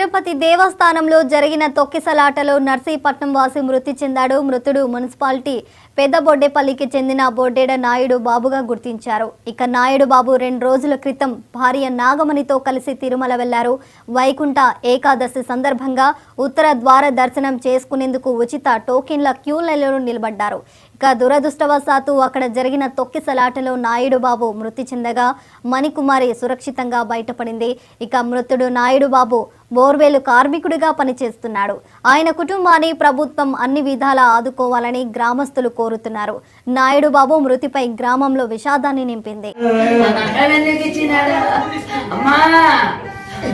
తిరుపతి దేవస్థానంలో జరిగిన తొక్కిసలాటలో నర్సీపట్నం వాసి మృతి చెందాడు. మృతుడు మున్సిపాలిటీ పెద్ద బొడ్డేపల్లికి చెందిన బొడ్డేడ నాయుడు బాబుగా గుర్తించారు. ఇక నాయుడు బాబు రెండు రోజుల క్రితం భార్య నాగమణితో కలిసి తిరుమల వెళ్ళారు. వైకుంఠ ఏకాదశి సందర్భంగా ఉత్తర ద్వార దర్శనం చేసుకునేందుకు ఉచిత టోకెన్ల క్యూలలో నిలబడ్డారు. ఇక దురదృష్టవశాత్తు అక్కడ జరిగిన తొక్కిసలాటలో నాయుడు బాబు మృతి చెందగా మణికుమారి సురక్షితంగా బయటపడింది. ఇక మృతుడు నాయుడు బాబు బోర్వేలు కార్మికుడిగా పనిచేస్తున్నాడు. ఆయన కుటుంబాన్ని ప్రభుత్వం అన్ని విధాలా ఆదుకోవాలని గ్రామస్తులు కోరుతున్నారు. నాయుడు బాబు మృతిపై గ్రామంలో విషాదాన్ని నింపింది.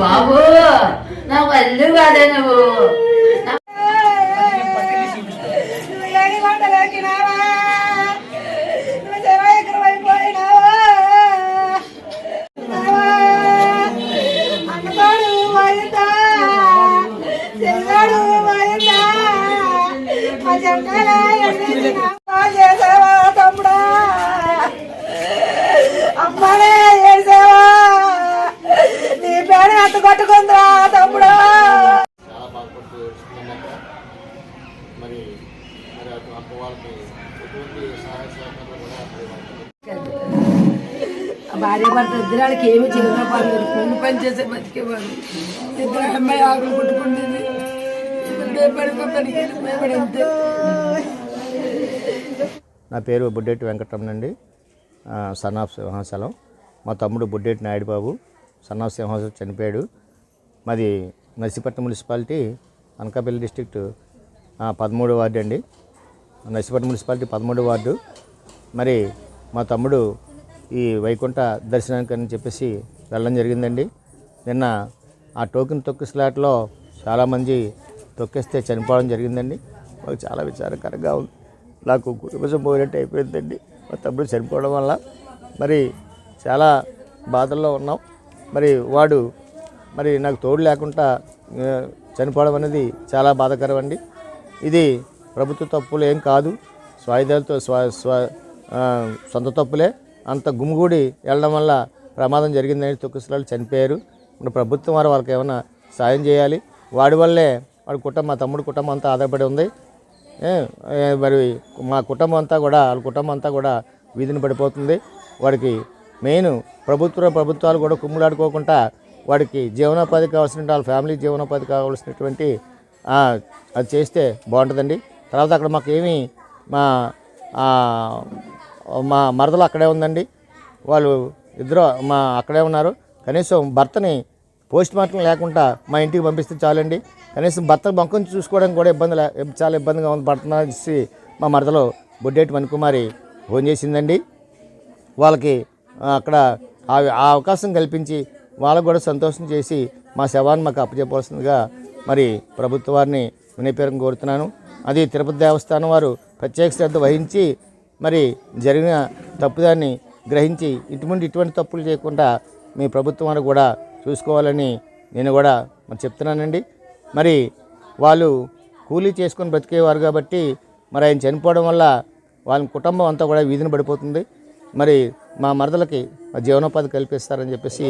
బాబు నాకు చేసావా తమ్ముడా? అమ్మనే చేసావా నీ పేడ ఎంత కొట్టుకుందా తమ్ముడా చాలా బాధపడుతూ మరి మరి వాళ్ళకి ఎటువంటి సహాయ సహకారాలు కూడా భార్య భర్త ఇద్దరానికి ఏమి చిన్న పని కూలి పని చేసే బతికేవారు ఇద్దరు అమ్మాయి ఆకులు కొట్టుకుంటుంది. పడుకో పనికి వెళ్ళిపోయాడు అంతే. నా పేరు బుడ్డేటి వెంకటరమణ అండి. Son of Simhachalam. మా తమ్ముడు బుడ్డేటి నాయుడు బాబు సన్ ఆఫ్ సింహాచలం చనిపోయాడు. మాది నర్సీపట్నం మున్సిపాలిటీ అనకాపల్లి డిస్ట్రిక్ట్ పదమూడు వార్డు అండి. నర్సీపట్నం మున్సిపాలిటీ పదమూడు వార్డు. మరి మా తమ్ముడు ఈ వైకుంఠ దర్శనానికి అని చెప్పేసి వెళ్ళడం జరిగిందండి. నిన్న ఆ టోకెన్ తొక్కి స్లాట్లో చాలామంది తొక్కేస్తే చనిపోవడం జరిగిందండి. మాకు చాలా విచారకరంగా ఉంది. నాకు కుటుంబం పోయినట్టు అయిపోయిందండి. మా తమ్ముడు చనిపోవడం వల్ల మరి చాలా బాధల్లో ఉన్నాం. మరి వాడు మరి నాకు తోడు లేకుండా చనిపోవడం అనేది చాలా బాధాకరం అండి. ఇది ప్రభుత్వ తప్పులు ఏం కాదు. స్వాయుధాలతో స్వ స్వ సొంత తప్పులే. అంత గుమిగూడి వెళ్ళడం వల్ల ప్రమాదం జరిగిందని తొక్కిసలాలు చనిపోయారు. ఇప్పుడు ప్రభుత్వం వారు వాళ్ళకి ఏమైనా సాయం చేయాలి? వాడి వల్లే వాడి కుటుంబం మా తమ్ముడు కుటుంబం అంతా ఆధారపడి ఉంది. మరి మా కుటుంబం అంతా కూడా వాళ్ళ కుటుంబం అంతా కూడా వీధిని పడిపోతుంది. వాడికి మెయిన్ ప్రభుత్వ ప్రభుత్వాలు కూడా కుమ్ములాడుకోకుండా వాడికి జీవనోపాధి కావాల్సిన వాళ్ళ ఫ్యామిలీ జీవనోపాధి కావాల్సినటువంటి అది చేస్తే బాగుంటుందండి. తర్వాత అక్కడ మాకు మా మా మరదలు అక్కడే ఉందండి. వాళ్ళు ఇద్దరు మా అక్కడే ఉన్నారు. కనీసం భర్తని పోస్ట్ మార్టం లేకుండా మా ఇంటికి పంపిస్తే చాలండి. కనీసం భర్త మొక్కం చూసుకోవడానికి కూడా ఇబ్బంది చాలా ఇబ్బందిగా ఉంది పడుతున్నాసి మా మరదలో బొడ్డేటి మణికుమారి ఫోన్ చేసిందండి. వాళ్ళకి అక్కడ ఆ ఆ అవకాశం కల్పించి వాళ్ళకు కూడా సంతోషం చేసి మా శవాన్ని మాకు అప్పచెప్పవలసిందిగా మరి ప్రభుత్వ వారిని వినయపేరం కోరుతున్నాను. అది తిరుపతి దేవస్థానం వారు ప్రత్యేక శ్రద్ధ వహించి మరి జరిగిన తప్పుదాన్ని గ్రహించి ఇటువంటి ఇటువంటి తప్పులు చేయకుండా మీ ప్రభుత్వం వారు కూడా చూసుకోవాలని నేను కూడా మరి చెప్తున్నానండి. మరి వాళ్ళు కూలీ చేసుకొని బ్రతికేవారు కాబట్టి మరి ఆయన చనిపోవడం వల్ల వాళ్ళ కుటుంబం అంతా కూడా వీధిని పడిపోతుంది. మరి మా మరదలకి జీవనోపాధి కల్పిస్తారని చెప్పేసి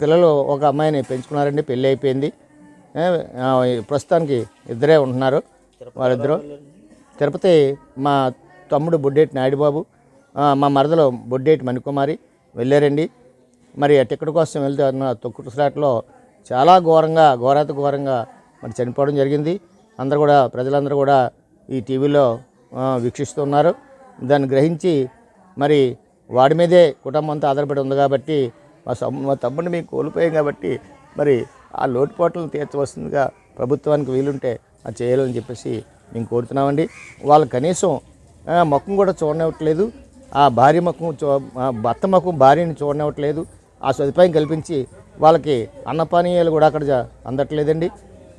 పిల్లలు ఒక అమ్మాయిని పెంచుకున్నారండి పెళ్ళి అయిపోయింది. ప్రస్తుతానికి ఇద్దరే ఉంటున్నారు వాళ్ళిద్దరూ తిరుపతి మా తమ్ముడు బొడ్డేటి నాయుడు బాబు మా మరదలో బొడ్డేటి మణికుమారి వెళ్ళారండి. మరి ఆ టికెట్ కోసం వెళ్తే అన్న తొక్కుడు స్లాట్లో చాలా ఘోరంగా ఘోరాత ఘోరంగా మరి చనిపోవడం జరిగింది. అందరూ కూడా ప్రజలందరూ కూడా ఈ టీవీలో వీక్షిస్తున్నారు. దాన్ని గ్రహించి మరి వాడి మీదే కుటుంబం అంతా ఆధారపడి ఉంది కాబట్టి మా సమ్ మా తమ్ముడిని మేము కోల్పోయాం కాబట్టి మరి ఆ లోటుపాట్లను తీర్చవలసిందిగా ప్రభుత్వానికి వీలుంటే అది చేయాలని చెప్పేసి మేము కోరుతున్నామండి. వాళ్ళు కనీసం ముఖం కూడా చూడనివ్వట్లేదు. ఆ భార్య ముఖం చూ భర్త ముఖం భార్యని చూడనివ్వట్లేదు. ఆ సదుపాయం కల్పించి వాళ్ళకి అన్నపానీయాలు కూడా అక్కడ అందట్లేదండి.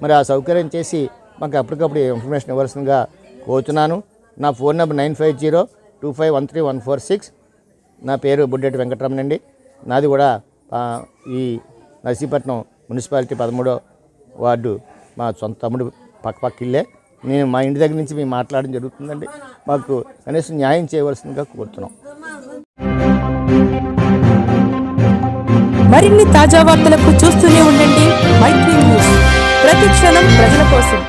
మరి ఆ సౌకర్యం చేసి మాకు అప్పటికప్పుడు ఇన్ఫర్మేషన్ ఇవ్వాల్సిందిగా కోరుతున్నాను నా phone number nine five zero two five one three one four six. నా పేరు బుడ్డెట్టి వెంకటరమణ అండి. నాది కూడా ఈ నర్సీపట్నం మున్సిపాలిటీ పదమూడో వార్డు మా సొంత తమ్ముడు పక్క పక్క ఇల్లే. నేను మా ఇంటి దగ్గర నుంచి మేము మాట్లాడడం జరుగుతుందండి. మాకు కనీసం న్యాయం చేయవలసిందిగా కోరుతున్నాం. మరిన్ని తాజా వార్తలకు చూస్తూనే ఉండండి మైత్రి న్యూస్. ప్రతి క్షణం ప్రజల కోసం.